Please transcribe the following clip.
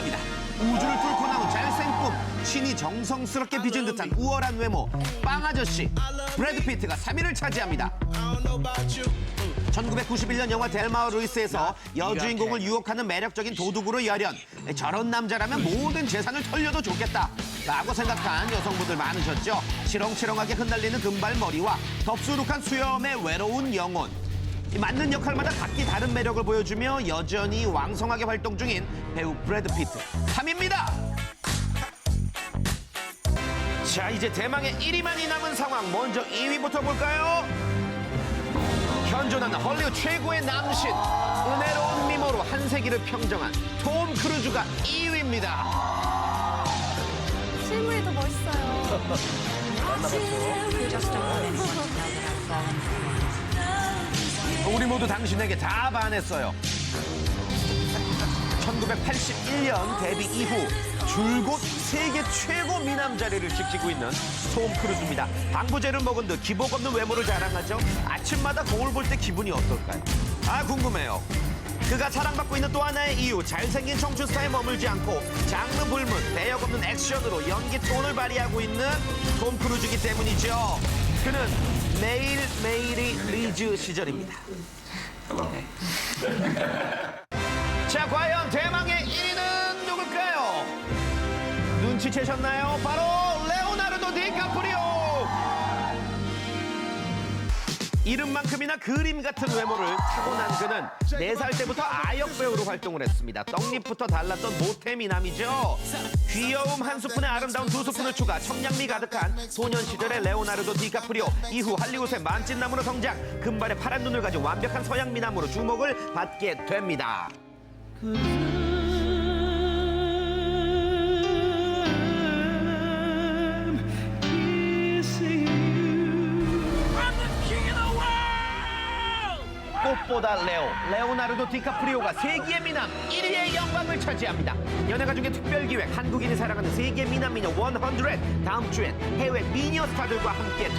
공개합니다. 우주를 뚫고 나온 잘생 꿈, 신이 정성스럽게 빚은 듯한 우월한 외모, 빵 아저씨, 브래드 피트가 3위를 차지합니다. 1991년 영화 델마와 루이스에서 여주인공을 유혹하는 매력적인 도둑으로 열연. 저런 남자라면 모든 재산을 털려도 좋겠다. 라고 생각한 여성분들 많으셨죠. 치렁치렁하게 흩날리는 금발머리와 덥수룩한 수염의 외로운 영혼. 이 맞는 역할마다 각기 다른 매력을 보여주며 여전히 왕성하게 활동 중인 배우 브래드 피트 3위입니다. 자 이제 대망의 1위만이 남은 상황 먼저 2위부터 볼까요? 현존하는 헐리우드 최고의 남신 은혜로운 미모로 한 세기를 평정한 톰 크루즈가 2위입니다. 실물이 더 멋있어요. 우리 모두 당신에게 다 반했어요. 1981년 데뷔 이후 줄곧 세계 최고 미남 자리를 지키고 있는 톰 크루즈입니다. 방부제를 먹은 듯 기복 없는 외모를 자랑하죠. 아침마다 거울 볼 때 기분이 어떨까요? 아 궁금해요. 그가 사랑받고 있는 또 하나의 이유 잘생긴 청춘 스타에 머물지 않고 장르 불문 대역 없는 액션으로 연기 톤을 발휘하고 있는 톰 크루즈이기 때문이죠. 그는 매일매일 이 리즈 시절입니다. 자, 과연 대망의 1위는 누굴까요? 눈치채셨나요? 바로 레오나르도 디카프리오! 이름만큼이나 그림 같은 외모를 타고난 그는 4살 때부터 아역 배우로 활동을 했습니다. 떡잎부터 달랐던 모태 미남이죠. 귀여움 한 스푼에 아름다운 두 스푼을 추가 청량미 가득한 소년 시절의 레오나르도 디카프리오 이후 할리우드의 만찢남으로 성장 금발의 파란 눈을 가진 완벽한 서양 미남으로 주목을 받게 됩니다. 꽃보다 레오, 레오나르도 디카프리오가 세계의 미남 1위의 영광을 차지합니다. 연예가 중에 특별 기획 한국인이 사랑하는 세계 미남 미녀 100 다음 주엔 해외 미녀 스타들과 함께 돌아